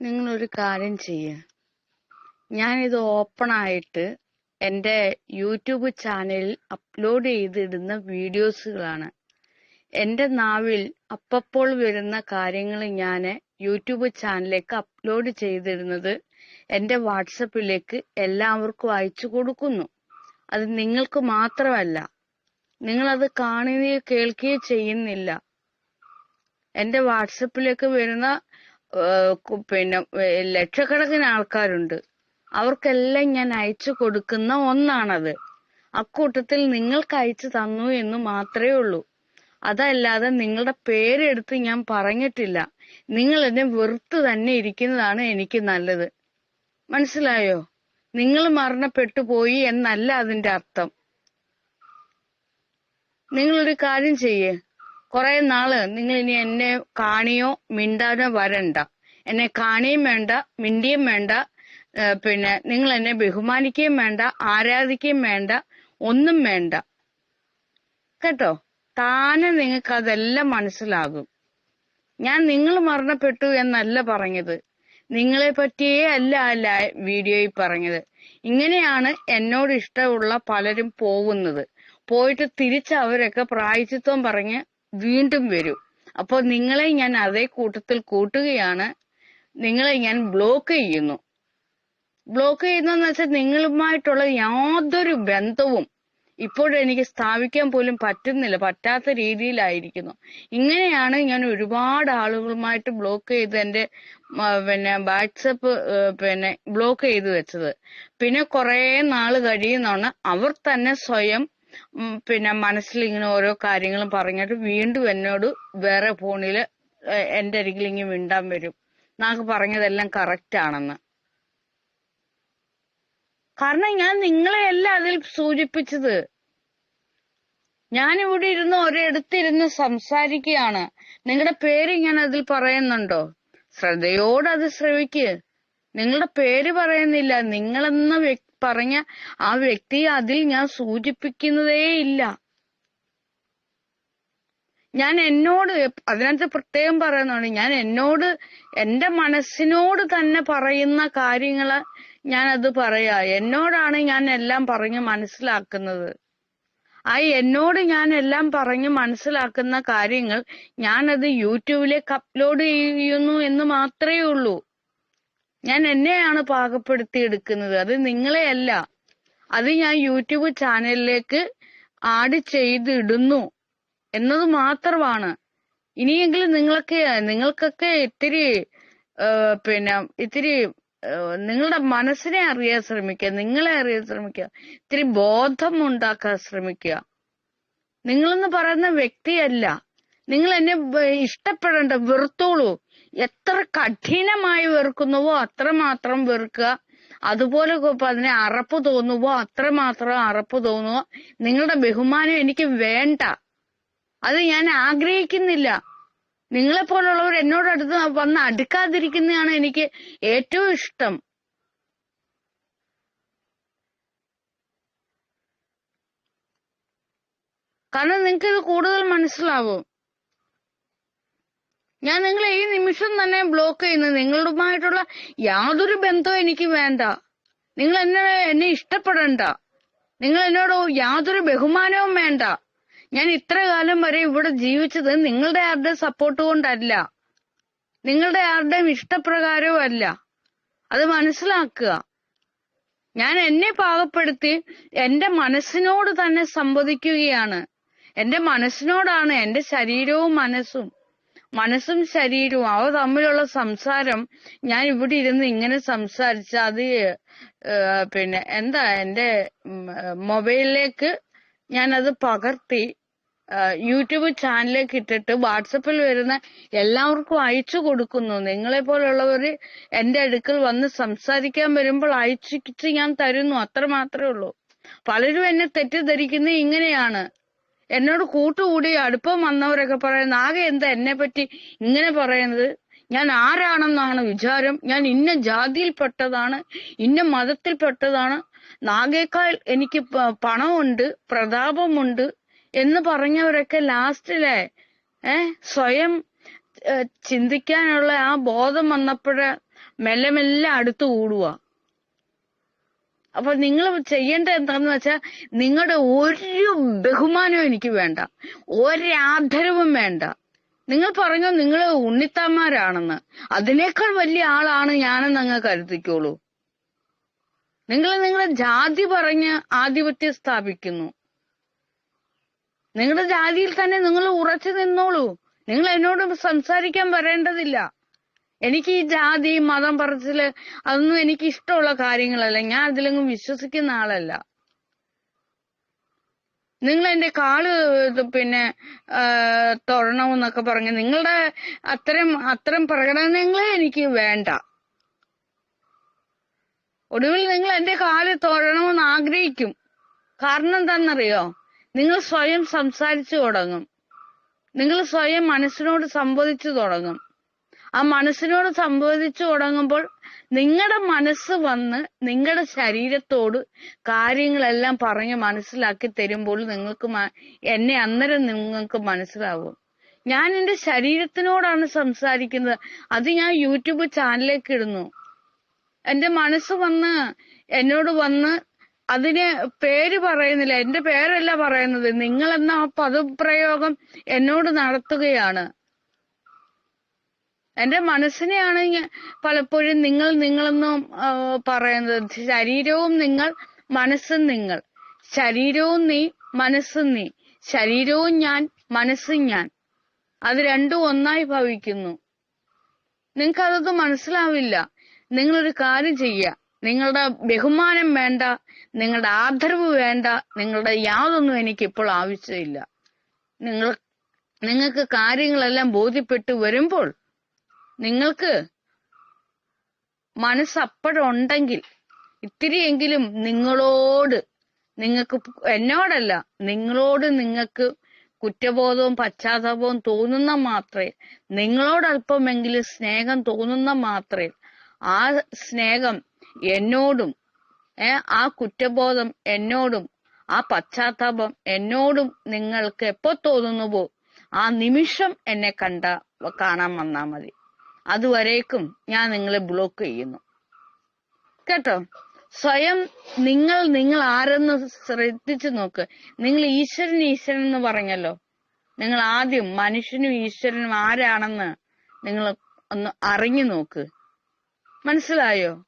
നിങ്ങളൊരു കാര്യം ചെയ്യ്. ഇത് ഓപ്പൺ ആയിട്ട് എന്റെ യൂട്യൂബ് ചാനലിൽ അപ്ലോഡ് ചെയ്തിടുന്ന വീഡിയോസുകളാണ്. എന്റെ നാവിൽ അപ്പപ്പോൾ വരുന്ന കാര്യങ്ങൾ ഞാൻ യൂട്യൂബ് ചാനലിലേക്ക് അപ്ലോഡ് ചെയ്തിരുന്നത് എന്റെ വാട്സപ്പിലേക്ക് എല്ലാവർക്കും അയച്ചു കൊടുക്കുന്നു. അത് നിങ്ങൾക്ക് മാത്രമല്ല നിങ്ങളത് കാണുകയോ കേൾക്കുകയോ ചെയ്യുന്നില്ല. എന്റെ വാട്സപ്പിലേക്ക് വരുന്ന പിന്നെ ലക്ഷക്കണക്കിന് ആൾക്കാരുണ്ട്. അവർക്കെല്ലാം ഞാൻ അയച്ചു കൊടുക്കുന്ന ഒന്നാണത്. അക്കൂട്ടത്തിൽ നിങ്ങൾക്ക് അയച്ചു തന്നു എന്ന് മാത്രമേ ഉള്ളൂ. അതല്ലാതെ നിങ്ങളുടെ പേരെടുത്ത് ഞാൻ പറഞ്ഞിട്ടില്ല. നിങ്ങൾ എന്നെ വെറുത്ത് തന്നെ ഇരിക്കുന്നതാണ് എനിക്ക് നല്ലത്. മനസ്സിലായോ? നിങ്ങൾ മരണപ്പെട്ടു പോയി എന്നല്ല അതിന്റെ അർത്ഥം. നിങ്ങളൊരു കാര്യം ചെയ്യേ. കുറെ നാൾ നിങ്ങൾ ഇനി എന്നെ കാണിയോ മിണ്ടാനോ വരണ്ട. എന്നെ കാണിയും വേണ്ട മിണ്ടിയും വേണ്ട പിന്നെ നിങ്ങൾ എന്നെ ബഹുമാനിക്കുകയും വേണ്ട ആരാധിക്കുകയും വേണ്ട ഒന്നും വേണ്ട. കേട്ടോ? താനെ നിങ്ങൾക്ക് അതെല്ലാം മനസ്സിലാകും. ഞാൻ നിങ്ങൾ മരണപ്പെട്ടു എന്നല്ല പറഞ്ഞത്. നിങ്ങളെ പറ്റിയേ അല്ല അല്ല വീഡിയോയിൽ പറഞ്ഞത്. ഇങ്ങനെയാണ് എന്നോട് ഇഷ്ടമുള്ള പലരും പോകുന്നത്. പോയിട്ട് തിരിച്ച് അവരൊക്കെ പ്രായച്ചിത്വം പറഞ്ഞ് വീണ്ടും വരും. അപ്പോൾ നിങ്ങളെ ഞാൻ അതേ കൂട്ടത്തിൽ കൂട്ടുകയാണ്. നിങ്ങളെ ഞാൻ ബ്ലോക്ക് ചെയ്യുന്നു. ബ്ലോക്ക് ചെയ്യുന്നതെന്ന് വെച്ചാൽ നിങ്ങളുമായിട്ടുള്ള യാതൊരു ബന്ധവും ഇപ്പോഴെനിക്ക് സ്ഥാപിക്കാൻ പോലും പറ്റുന്നില്ല പറ്റാത്ത രീതിയിലായിരിക്കുന്നു. ഇങ്ങനെയാണ് ഞാൻ ഒരുപാട് ആളുകളുമായിട്ട് ബ്ലോക്ക് ചെയ്ത് എന്റെ പിന്നെ വാട്സപ്പ് പിന്നെ ബ്ലോക്ക് ചെയ്ത് വെച്ചത്. പിന്നെ കുറെ നാൾ കഴിയുന്നതാണ് അവർ തന്നെ സ്വയം പിന്നെ മനസ്സിൽ ഇങ്ങനെ ഓരോ കാര്യങ്ങളും പറഞ്ഞിട്ട് വീണ്ടും എന്നോട് വേറെ ഫോണിൽ എന്റെ അരികിൽ ഇങ്ങനെ മിണ്ടാൻ വരും. നാക്ക് പറഞ്ഞതെല്ലാം കറക്റ്റ് ആണെന്ന്. കാരണം ഞാൻ നിങ്ങളെയല്ല അതിൽ സൂചിപ്പിച്ചത്. ഞാൻ ഇവിടെ ഇരുന്ന് ഒരിടത്തിരുന്ന് സംസാരിക്കുകയാണ്. നിങ്ങളുടെ പേര് ഞാൻ അതിൽ പറയുന്നുണ്ടോ? ശ്രദ്ധയോടെ അത് ശ്രവിക്ക്. നിങ്ങളുടെ പേര് പറയുന്നില്ല. നിങ്ങളെന്ന വ്യക്തി പറഞ്ഞ ആ വ്യക്തി അതിൽ ഞാൻ സൂചിപ്പിക്കുന്നതേ ഇല്ല. ഞാൻ എന്നോട് അതിനകത്ത് പ്രത്യേകം പറയുന്നുണ്ട് ഞാൻ എന്നോട് എന്റെ മനസ്സിനോട് തന്നെ പറയുന്ന കാര്യങ്ങൾ ഞാൻ അത് പറയാ. എന്നോടാണ് ഞാൻ എല്ലാം പറഞ്ഞ് മനസ്സിലാക്കുന്നത്. ആ എന്നോട് ഞാൻ എല്ലാം പറഞ്ഞ് മനസ്സിലാക്കുന്ന കാര്യങ്ങൾ ഞാൻ അത് യൂട്യൂബിലേക്ക് അപ്ലോഡ് ചെയ്യുന്നു എന്ന് മാത്രമേ ഉള്ളൂ. ഞാൻ എന്നെയാണ് പാകപ്പെടുത്തി എടുക്കുന്നത്. അത് നിങ്ങളെയല്ല. അത് ഞാൻ യൂട്യൂബ് ചാനലിലേക്ക് ആഡ് ചെയ്തിടുന്നു എന്നത് മാത്രമാണ്. ഇനിയെങ്കിലും നിങ്ങളൊക്കെ നിങ്ങൾക്കൊക്കെ ഇത്തിരി പിന്നെ ഇത്തിരി നിങ്ങളുടെ മനസ്സിനെ അറിയാൻ ശ്രമിക്കുക. നിങ്ങളെ അറിയാൻ ശ്രമിക്കുക. ഇത്തിരി ബോധം ഉണ്ടാക്കാൻ ശ്രമിക്കുക. നിങ്ങളെന്ന് പറയുന്ന വ്യക്തിയല്ല. നിങ്ങൾ എന്നെ ഇഷ്ടപ്പെടേണ്ട വെറുത്തോളൂ. എത്ര കഠിനമായി വെറുക്കുന്നുവോ അത്രമാത്രം വെറുക്കുക. അതുപോലെ അതിനെ അറപ്പ് തോന്നുവോ അത്രമാത്രം അറപ്പ് തോന്നുവോ. നിങ്ങളുടെ ബഹുമാനം എനിക്ക് വേണ്ട. അത് ഞാൻ ആഗ്രഹിക്കുന്നില്ല. നിങ്ങളെ പോലുള്ളവർ എന്നോട് അടുത്ത് വന്ന് അടുക്കാതിരിക്കുന്നതാണ് എനിക്ക് ഏറ്റവും ഇഷ്ടം. കാരണം നിങ്ങൾക്ക് ഇത് കൂടുതൽ മനസ്സിലാവും. ഞാൻ നിങ്ങളെ ഈ നിമിഷം തന്നെ ബ്ലോക്ക് ചെയ്യുന്നു. നിങ്ങളുമായിട്ടുള്ള യാതൊരു ബന്ധവും എനിക്ക് വേണ്ട. നിങ്ങൾ എന്നെ എന്നെ ഇഷ്ടപ്പെടണ്ട. നിങ്ങൾ എന്നോട് യാതൊരു ബഹുമാനവും വേണ്ട. ഞാൻ ഇത്ര കാലം വരെ ഇവിടെ ജീവിച്ചത് നിങ്ങളുടെ ആരുടെയും സപ്പോർട്ട് കൊണ്ടല്ല. നിങ്ങളുടെ ആരുടെയും ഇഷ്ടപ്രകാരവും അല്ല. അത് മനസ്സിലാക്കുക. ഞാൻ എന്നെ പാകപ്പെടുത്തി എന്റെ മനസ്സിനോട് തന്നെ സംവദിക്കുകയാണ്. എന്റെ മനസ്സിനോടാണ് എന്റെ ശരീരവും മനസ്സും. മനസ്സും ശരീരവും അവ തമ്മിലുള്ള സംസാരം ഞാൻ ഇവിടെ ഇരുന്ന് ഇങ്ങനെ സംസാരിച്ച അത് പിന്നെ എന്താ എന്റെ മൊബൈലിലേക്ക് ഞാൻ ഞാനത് പകർത്തി യൂട്യൂബ് ചാനലിലേക്ക് ഇട്ടിട്ട് വാട്സപ്പിൽ വരുന്ന എല്ലാവർക്കും അയച്ചു കൊടുക്കുന്നു. നിങ്ങളെ പോലുള്ളവർ എന്റെ അടുക്കൽ വന്ന് സംസാരിക്കാൻ വരുമ്പോൾ അയച്ചിട്ട് ഞാൻ തരുന്നു. അത്ര മാത്രമേ ഉള്ളൂ. പലരും എന്നെ തെറ്റിദ്ധരിക്കുന്നത് ഇങ്ങനെയാണ്. എന്നോട് കൂട്ടുകൂടി അടുപ്പം വന്നവരൊക്കെ പറയുന്നത് ആകെ എന്താ എന്നെ പറ്റി ഇങ്ങനെ പറയുന്നത്? ഞാൻ ആരാണെന്നാണ് വിചാരം? ഞാൻ ഇന്ന ജാതിയിൽപ്പെട്ടതാണ് ഇന്ന മതത്തിൽപ്പെട്ടതാണ്. നാഗേക്കാൾ എനിക്ക് പണമുണ്ട് പ്രതാപമുണ്ട് എന്ന് പറഞ്ഞവരൊക്കെ ലാസ്റ്റിലെ ഏഹ് സ്വയം ചിന്തിക്കാനുള്ള ആ ബോധം വന്നപ്പോഴ് മെല്ലെ മെല്ലെ അടുത്ത് കൂടുക അപ്പൊ നിങ്ങൾ ചെയ്യേണ്ട എന്താന്ന് വെച്ചാൽ നിങ്ങളുടെ ഒരു ബഹുമാനവും എനിക്ക് വേണ്ട. ഒരാദരവും വേണ്ട. നിങ്ങൾ പറഞ്ഞു നിങ്ങൾ ഉണ്ണിത്താന്മാരാണെന്ന്. അതിനേക്കാൾ വലിയ ആളാണ് ഞാനെന്ന് അങ്ങ് കരുതിക്കോളൂ. നിങ്ങൾ നിങ്ങളുടെ ജാതി പറഞ്ഞ് ആധിപത്യം സ്ഥാപിക്കുന്നു. നിങ്ങളുടെ ജാതിയിൽ തന്നെ നിങ്ങൾ ഉറച്ചു നിന്നോളൂ. നിങ്ങൾ എന്നോട് സംസാരിക്കാൻ വരേണ്ടതില്ല. എനിക്ക് ഈ ജാതി മതം പറച്ചിൽ അതൊന്നും എനിക്ക് ഇഷ്ടമുള്ള കാര്യങ്ങളല്ല. ഞാൻ അതിലൊന്നും വിശ്വസിക്കുന്ന ആളല്ല. നിങ്ങൾ എന്റെ കാൽ പിന്നെ തൊഴണമെന്നൊക്കെ പറഞ്ഞ് നിങ്ങളുടെ അത്തരം അത്തരം പ്രകടനങ്ങളെ എനിക്ക് വേണ്ട. ഒടുവിൽ നിങ്ങൾ എന്റെ കാൽ തൊഴണമെന്ന് ആഗ്രഹിക്കും. കാരണം എന്താണെന്നറിയോ? നിങ്ങൾ സ്വയം സംസാരിച്ചു തുടങ്ങും. നിങ്ങൾ സ്വയം മനസ്സിനോട് സംവദിച്ചു തുടങ്ങും. ആ മനസ്സിനോട് സംബോധിച്ചു തുടങ്ങുമ്പോൾ നിങ്ങളുടെ മനസ്സ് വന്ന് നിങ്ങളുടെ ശരീരത്തോട് കാര്യങ്ങളെല്ലാം പറഞ്ഞ് മനസ്സിലാക്കി തരുമ്പോൾ നിങ്ങൾക്ക് എന്നെ അന്നേരം നിങ്ങൾക്ക് മനസ്സിലാവും. ഞാൻ എന്റെ ശരീരത്തിനോടാണ് സംസാരിക്കുന്നത്. അത് ഞാൻ യൂട്യൂബ് ചാനലിലേക്ക് ഇടുന്നു. എന്റെ മനസ്സ് വന്ന് എന്നോട് വന്ന് അതിന് പേര് പറയുന്നില്ല. എന്റെ പേരല്ല പറയുന്നത്. നിങ്ങൾ എന്ന ആ പദപ്രയോഗം എന്നോട് നടത്തുകയാണ്. എന്റെ മനസ്സിനെയാണ് ഞാൻ പലപ്പോഴും നിങ്ങൾ നിങ്ങളെന്നും പറയുന്നത്. ശരീരവും നിങ്ങൾ മനസ്സും നിങ്ങൾ. ശരീരവും നീ മനസ്സും നീ. ശരീരവും ഞാൻ മനസ്സും ഞാൻ. അത് രണ്ടും ഒന്നായി ഭവിക്കുന്നു. നിങ്ങൾക്ക് അതൊന്നും മനസ്സിലാവില്ല. നിങ്ങളൊരു കാര്യം ചെയ്യുക. നിങ്ങളുടെ ബഹുമാനം വേണ്ട നിങ്ങളുടെ ആദരവ് വേണ്ട നിങ്ങളുടെ യാതൊന്നും എനിക്ക് ഇപ്പോൾ ആവശ്യമില്ല. നിങ്ങൾ നിങ്ങൾക്ക് കാര്യങ്ങളെല്ലാം ബോധ്യപ്പെട്ടു വരുമ്പോൾ നിങ്ങൾക്ക് മനസ്സ് അപ്പോഴുണ്ടെങ്കിൽ ഇത്തിരിയെങ്കിലും നിങ്ങളോട് നിങ്ങൾക്ക് എന്നോടല്ല നിങ്ങളോട് നിങ്ങൾക്ക് കുറ്റബോധവും പശ്ചാത്താപവും തോന്നുന്ന മാത്രമേ നിങ്ങളോട് അല്പമെങ്കിലും സ്നേഹം തോന്നുന്ന മാത്രമേ ആ സ്നേഹം എന്നോടും ഏ ആ കുറ്റബോധം എന്നോടും ആ പശ്ചാത്താപം എന്നോടും നിങ്ങൾക്ക് എപ്പോ തോന്നുന്നുവോ ആ നിമിഷം എന്നെ കണ്ട കാണാൻ വന്നാ മതി. അതുവരേക്കും ഞാൻ നിങ്ങളെ ബ്ലോക്ക് ചെയ്യുന്നു. കേട്ടോ? സ്വയം നിങ്ങൾ നിങ്ങൾ ആരെന്ന് ശ്രദ്ധിച്ചു നോക്ക്. നിങ്ങൾ ഈശ്വരൻ ഈശ്വരൻ എന്ന് പറഞ്ഞല്ലോ. നിങ്ങൾ ആദ്യം മനുഷ്യനും ഈശ്വരനും ആരാണെന്ന് നിങ്ങൾ ഒന്ന് അറിഞ്ഞു നോക്ക്. മനസ്സിലായോ?